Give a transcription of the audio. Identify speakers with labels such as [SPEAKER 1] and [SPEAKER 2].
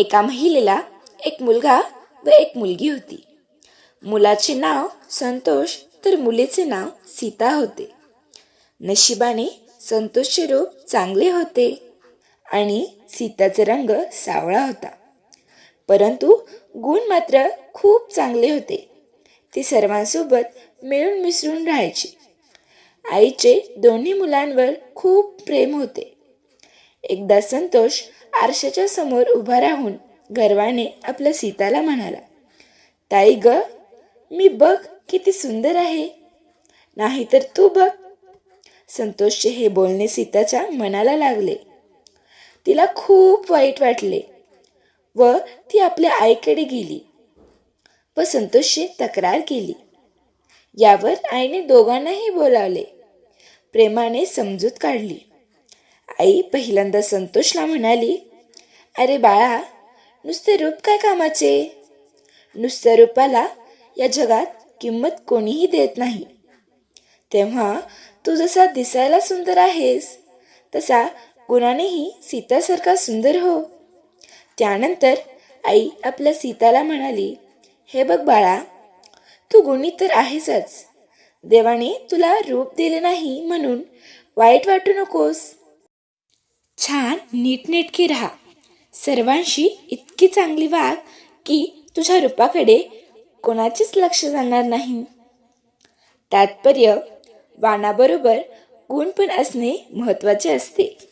[SPEAKER 1] एका महिलेला एक मुलगा व एक मुलगी होती. मुलाचे नाव संतोष तर मुलीचे नाव सीता होते. नशिबाने संतोषचे रूप चांगले होते आणि सीताचा रंग सावळा होता. परंतु गुण मात्र खूप चांगले होते. ती सर्वांसोबत मिळून मिसळून राहायची. आईचे दोन्ही मुलांवर खूप प्रेम होते. एकदा संतोष आरशाच्या समोर उभा राहून गर्वाने आपल्या सीताला म्हणाला ताई ग मी बघ किती सुंदर आहे. नाहीतर तू बघ. संतोषचे हे बोलणे सीताच्या मनाला लागले. तिला खूप वाईट वाटले व ती आपल्या आईकडे गेली व संतोषशी तक्रार केली. यावर आईने दोघांनाही बोलावले. प्रेमाने समजूत काढली. आई पहिल्यांदा संतोषला म्हणाली अरे बाळा नुसते रूप काय कामाचे? नुसत्या रूपाला या जगात किंमत कोणीही देत नाही. तेव्हा तू जसा दिसायला सुंदर आहेस तसा गुणानेही सीतासारखा सुंदर हो. त्यानंतर आई आपल्या सीताला म्हणाली हे बघ बाळा तू गुणी तर आहेसच. देवाने तुला रूप दिले नाही म्हणून वाईट वाटू नकोस. छान नीटनेटकी राहा. सर्वांशी इतकी चांगली वाग की तुझ्या रूपाकडे कोणाचेच लक्ष जाणार नाही. तात्पर्य वाणाबरोबर गुण पण असणे महत्त्वाचे असते.